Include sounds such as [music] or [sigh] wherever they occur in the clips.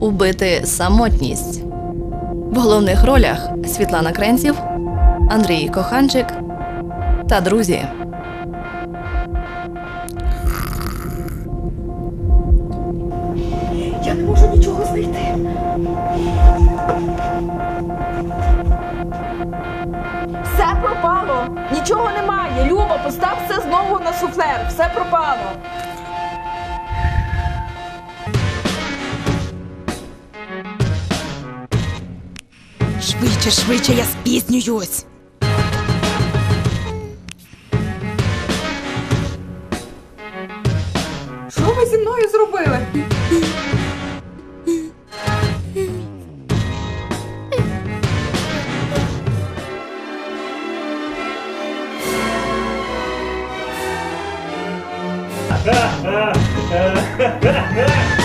Убити самотність. В головних ролях Світлана Кренців, Андрій Коханчик та друзі. Я не можу нічого знайти. Все пропало. Нічого немає. Люба, постав все знову на суфлер. Все пропало. Швидше, швидше, я спізнююсь. Що ви зі мною зробили? [laughs]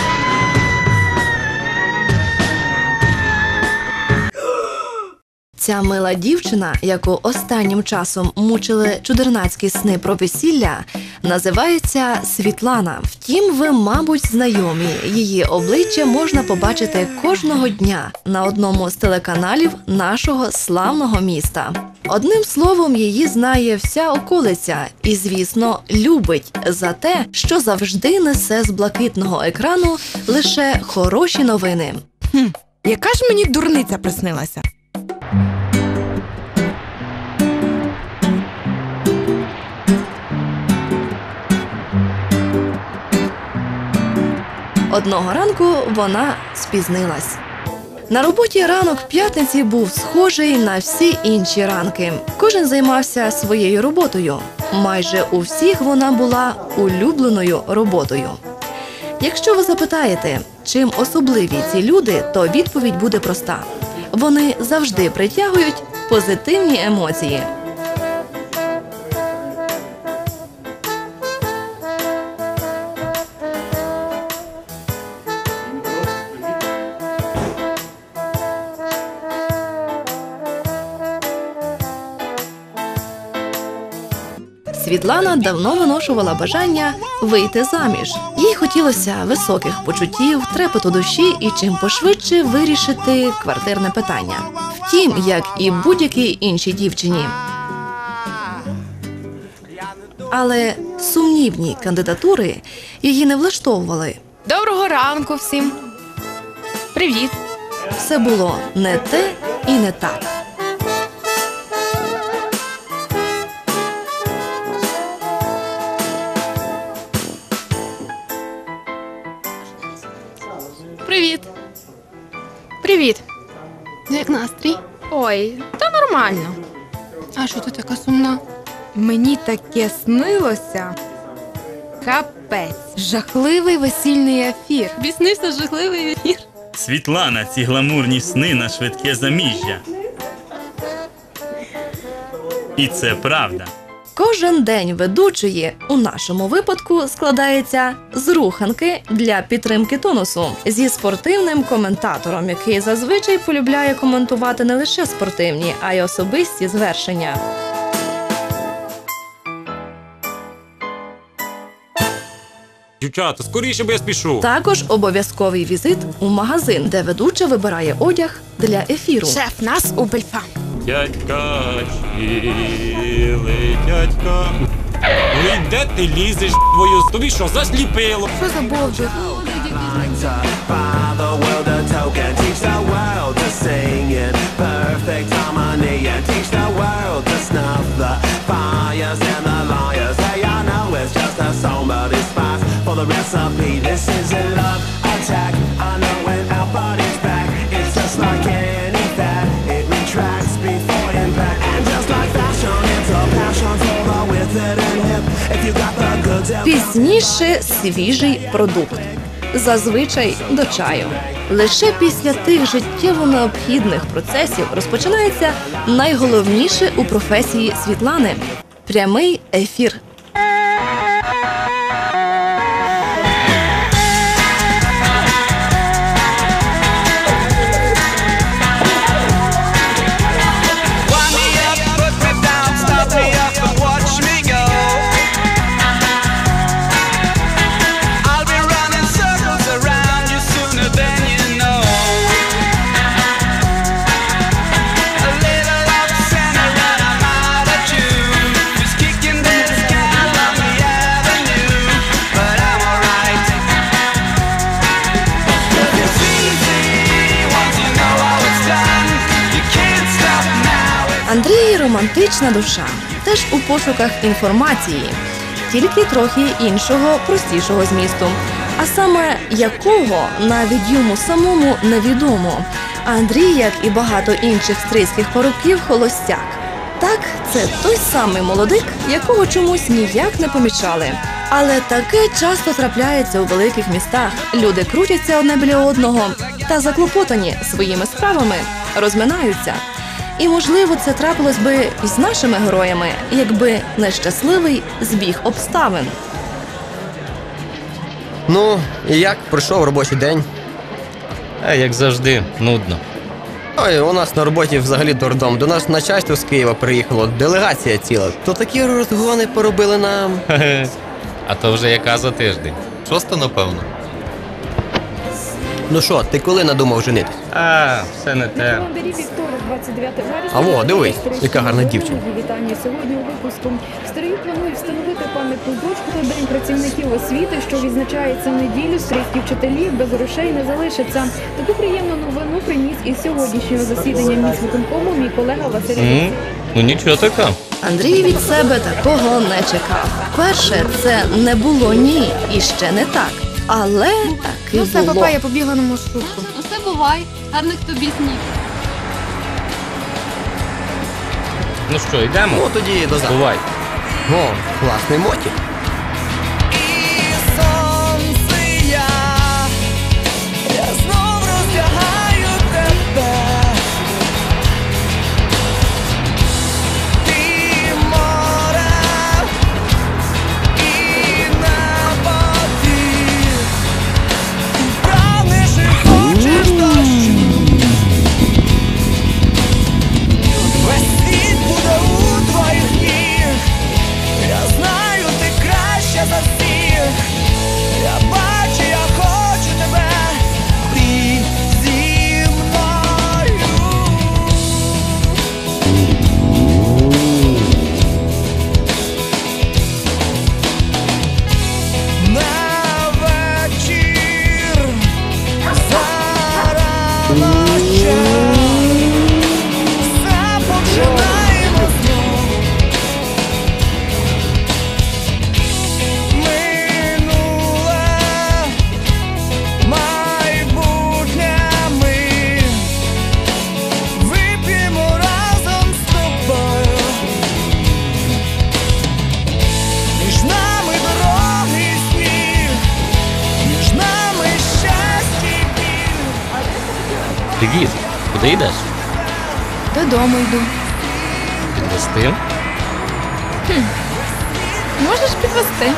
Ця мила дівчина, яку останнім часом мучили чудернацькі сни про весілля, називається Світлана. Втім, ви, мабуть, знайомі. Її обличчя можна побачити кожного дня на одному з телеканалів нашого славного міста. Одним словом, її знає вся околиця і, звісно, любить за те, що завжди несе з блакитного екрану лише хороші новини. Яка ж мені дурниця приснилася? Одного ранку вона спізнилась. На роботі ранок п'ятниці був схожий на всі інші ранки. Кожен займався своєю роботою. Майже у всіх вона була улюбленою роботою. Якщо ви запитаєте, чим особливі ці люди, то відповідь буде проста: вони завжди притягують позитивні емоції. Світлана давно виношувала бажання вийти заміж. Їй хотілося високих почуттів, трепету душі і чим пошвидше вирішити квартирне питання. Втім, як і будь-якій іншій дівчині. Але сумнівні кандидатури її не влаштовували. Доброго ранку всім. Привіт. Все було не те і не так. Привіт. Привіт. Як настрій? Ой, та нормально. А що ти така сумна? Мені таке снилося. Капець. Жахливий весільний ефір. Біснився жахливий ефір. Світлана, ці гламурні сни на швидке заміжжя. І це правда. Кожен день ведучої у нашому випадку складається з руханки для підтримки тонусу зі спортивним коментатором, який зазвичай полюбляє коментувати не лише спортивні, а й особисті звершення. Дівчата, скоріше, бо я спішу. Також обов'язковий візит у магазин, де ведуча вибирає одяг для ефіру. Шеф нас у бельфа. Дядька, чили, дядька. Ну і де ти лізеш, твою? Тобі що, засліпило? Що за бовдур? the world a token. Teach the Пізніше свіжий продукт. Зазвичай до чаю. Лише після тих життєво необхідних процесів розпочинається найголовніше у професії Світлани прямий ефір. Романтична душа теж у пошуках інформації, тільки трохи іншого, простішого змісту. А саме якого навіть йому самому невідомо. Андрій, як і багато інших стрийських парубків, холостяк. Так, це той самий молодик, якого чомусь ніяк не помічали. Але таке часто трапляється у великих містах. Люди крутяться одне біля одного та заклопотані своїми справами розминаються. І можливо, це трапилось би і з нашими героями, якби нещасливий збіг обставин. Ну, і як пройшов робочий день? А як завжди, нудно. Ой, у нас на роботі взагалі дурдом. До нас начальство з Києва приїхало, делегація ціла. То такі розгони поробили нам. А то вже яка за тиждень. Шоста, напевно. Ну що, ти коли надумав женитись? А, все не те. вівторок, 29 вересня. А во, дивись, яка гарна дівчина. Вітання сьогодні у випуску. В Стрию планують встановити пам'ятну дошку до День працівників освіти, що відзначається в неділю. Стрийські вчителі без грошей не залишаться. Таку приємну новину приніс із сьогоднішнього засідання міськвиконкому мій колега Василь. Ну нічого така. Андрій від себе такого не чекав. Перше, це не було ні і ще не так. Але таки Ну все, було. папа, я побігла на маршрутку. Усе бувай, гарних тобі снів. Ну що, йдемо? Ну тоді до завтра. Бувай. О, класний мотик. Привіт. Куди йдеш? Додому йду. Підвести? Хм. Можеш підвести?